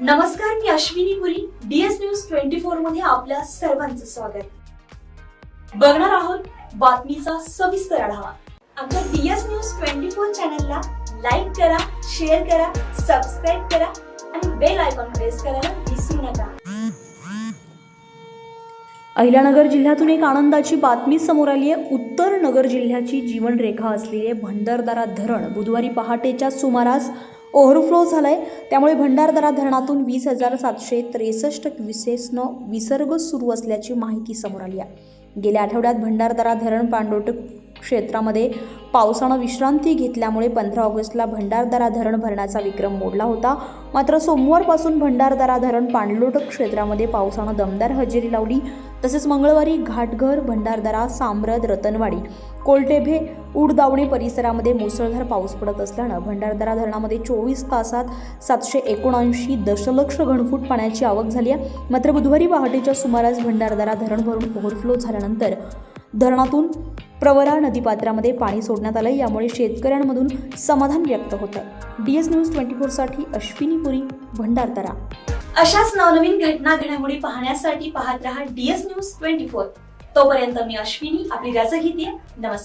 नमस्कार मी Ashwini Puri DS news twenty फोरमध्ये आपल्या सर्वांचं स्वागत. बघणार आहोत बातमीचा सविस्तर आढावा. आमच्या डीएस न्यूज ट्वेंटी फोर चॅनलला लाईक करा शेअर करा सबस्क्राईब करा आणि बेल आयकॉन प्रेस करायला विसरू नका. अहिल्यानगर जिल्ह्यातून एक आनंदाची बातमी समोर आली आहे. उत्तर नगर जिल्ह्याची जीवनरेखा असलेले भंडारदारा धरण बुधवारी पहाटेच्या सुमारास ओव्हरफ्लो झाला आहे त्यामुळे भंडारदरा धरणातून वीस हजार सातशे त्रेसष्ट क्युसेसनं विसर्ग सुरू असल्याची माहिती समोर आली आहे. गेल्या आठवड्यात भंडारदरा धरण पाणलोट क्षेत्रामध्ये पावसानं विश्रांती घेतल्यामुळे पंधरा ऑगस्टला भंडारदरा धरण भरण्याचा विक्रम मोडला होता. मात्र सोमवारपासून भंडारदरा धरण पाणलोट क्षेत्रामध्ये पावसानं दमदार हजेरी लावली. तसेच मंगळवारी घाटघर भंडारदरा साम्रद रतनवाडी कोलटेभे उडदावणे परिसरामध्ये मुसळधार पाऊस पडत असल्यानं भंडारदरा धरणामध्ये चोवीस तासात सातशे एकोणऐंशी दशलक्ष घनफूट पाण्याची आवक झाली आहे. मात्र बुधवारी पहाटेच्या सुमारास भंडारदरा धरण भरून ओव्हरफ्लो झाल्यानंतर धरणातून प्रवरा नदीपात्रामध्ये पाणी सोडण्यात आलं यामुळे शेतकऱ्यांमधून समाधान व्यक्त होत आहे डी एस न्यूज ट्वेंटी फोरसाठी अश्विनी पुरी भंडारदरा. अशाच नवनवीन घटना घडामोडी पाहण्यासाठी पाहत रहा डीएस न्यूज ट्वेंटी फोर तोपर्यंत मी अश्विनी आपली रजा घेते नमस्कार.